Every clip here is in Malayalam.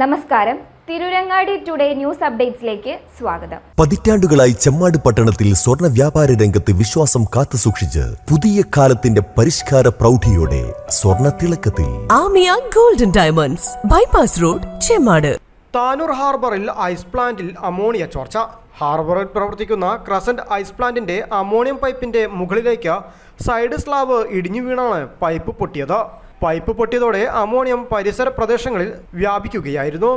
നമസ്കാരം. തിരുരങ്ങാടി ടുഡേ ന്യൂസ് അപ്ഡേറ്റ്സിലേക്ക് സ്വാഗതം. പതിറ്റാണ്ടുകളായി ചെമ്മാട് പട്ടണത്തിൽ സ്വർണ വ്യാപാര രംഗത്ത് വിശ്വാസം കാത്തുസൂക്ഷിച്ച് പുതിയ കാലത്തിന്റെ പരിഷ്കാര പ്രൗഢിയോടെ സ്വർണ തിളക്കത്തിൽ. Aamiya golden diamonds bypass road Chemmad. Tanur ഹാർബറിൽ ഐസ് പ്ലാന്റിൽ അമോണിയ ചോർച്ച. ഹാർബറിൽ പ്രവർത്തിക്കുന്ന ക്രസന്റ് ഐസ് പ്ലാന്റിന്റെ അമോണിയം പൈപ്പിന്റെ മുകളിലേക്ക് സൈഡ് സ്ലാബ് ഇടിഞ്ഞു വീണാണ് പൈപ്പ് പൊട്ടിയത്. പൈപ്പ് പൊട്ടിയതോടെ അമോണിയം പരിസര പ്രദേശങ്ങളിൽ വ്യാപിക്കുകയായിരുന്നു.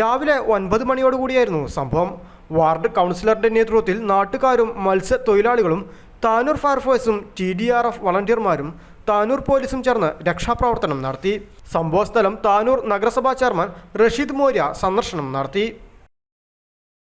രാവിലെ ഒൻപത് മണിയോടുകൂടിയായിരുന്നു സംഭവം. വാർഡ് കൗൺസിലറുടെ നേതൃത്വത്തിൽ നാട്ടുകാരും മത്സ്യത്തൊഴിലാളികളും താനൂർ ഫയർഫോഴ്സും ടി ഡി ആർ എഫ് വളണ്ടിയർമാരും താനൂർ പോലീസും ചേർന്ന് രക്ഷാപ്രവർത്തനം നടത്തി. സംഭവസ്ഥലം താനൂർ നഗരസഭാ ചെയർമാൻ റഷീദ് മോര്യ സന്ദർശനം നടത്തി.